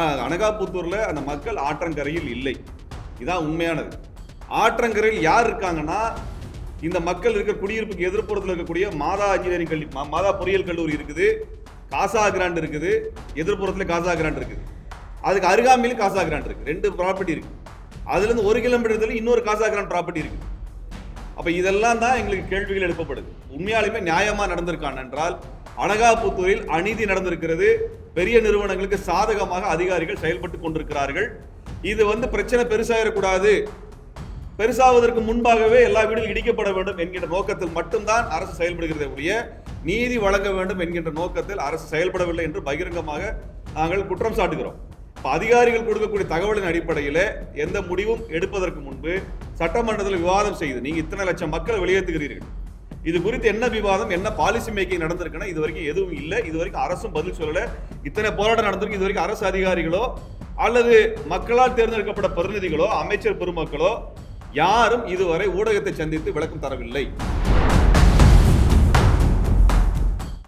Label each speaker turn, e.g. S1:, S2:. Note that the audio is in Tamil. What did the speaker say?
S1: அனகாபுத்தூரில் அந்த மக்கள் ஆற்றங்கரையில் இல்லை. இதான் உண்மையானது. ஆற்றங்கரையில் யார் இருக்காங்கன்னா இந்த மக்கள் இருக்க குடியிருப்புக்கு எதிர்ப்புறத்தில் இருக்கக்கூடிய மாதா இன்ஜினியரிங் கல்வி மா- மாதா பொறியியல் கல்லூரி இருக்குது காசா கிராண்ட் இருக்குது எதிர்ப்புறத்தில் காசா கிராண்ட் இருக்குது. அதுக்கு அருகாமையிலும் காசா கிராண்ட் இருக்குது ரெண்டு ப்ராப்பர்ட்டி இருக்குது அதுலேருந்து ஒரு கிலோமீட்டர் இன்னொரு காசா கிராண்ட் ப்ராப்பர்ட்டி இருக்குது அப்போ இதெல்லாம் தான் எங்களுக்கு கேள்விகள் எழுப்பப்படுது. உண்மையாலுமே நியாயமாக நடந்திருக்கான் என்றால் அனகாபுத்தூரில் அநீதி நடந்திருக்கிறது. பெரிய நிறுவனங்களுக்கு சாதகமாக அதிகாரிகள் செயல்பட்டு கொண்டிருக்கிறார்கள். இது வந்து பிரச்சனை பெருசாயிடக்கூடாது பெருசாவதற்கு முன்பாகவே எல்லா வீடுகளும் இடிக்கப்பட வேண்டும் என்கின்ற நோக்கத்தில் மட்டும்தான் அரசு செயல்படுகிறதே ஒழிய நீதி வழங்க வேண்டும் என்கின்ற நோக்கத்தில் அரசு செயல்படவில்லை என்று பகிரங்கமாக நாங்கள் குற்றம் சாட்டுகிறோம். இப்போ அதிகாரிகள் கொடுக்கக்கூடிய தகவலின் அடிப்படையில் எந்த முடிவும் எடுப்பதற்கு முன்பு சட்டமன்றத்தில் விவாதம் செய்து நீங்கள் இத்தனை லட்சம் மக்களை வெளியேற்றுகிறீர்கள். இது குறித்து என்ன விவாதம் என்ன பாலிசி மேக்கிங் நடந்திருக்குன்னா இது வரைக்கும் எதுவும் இல்லை. இது வரைக்கும் அரசும் பதில் சொல்லலை. இத்தனை போராட்டம் நடந்திருக்கு இது வரைக்கும் அரசு அதிகாரிகளோ அல்லது மக்களால் தேர்ந்தெடுக்கப்பட்ட பிரதிநிதிகளோ அமைச்சர் பெருமக்களோ யாரும் இதுவரை ஊடகத்தை சந்தித்து விளக்கம் தரவில்லை.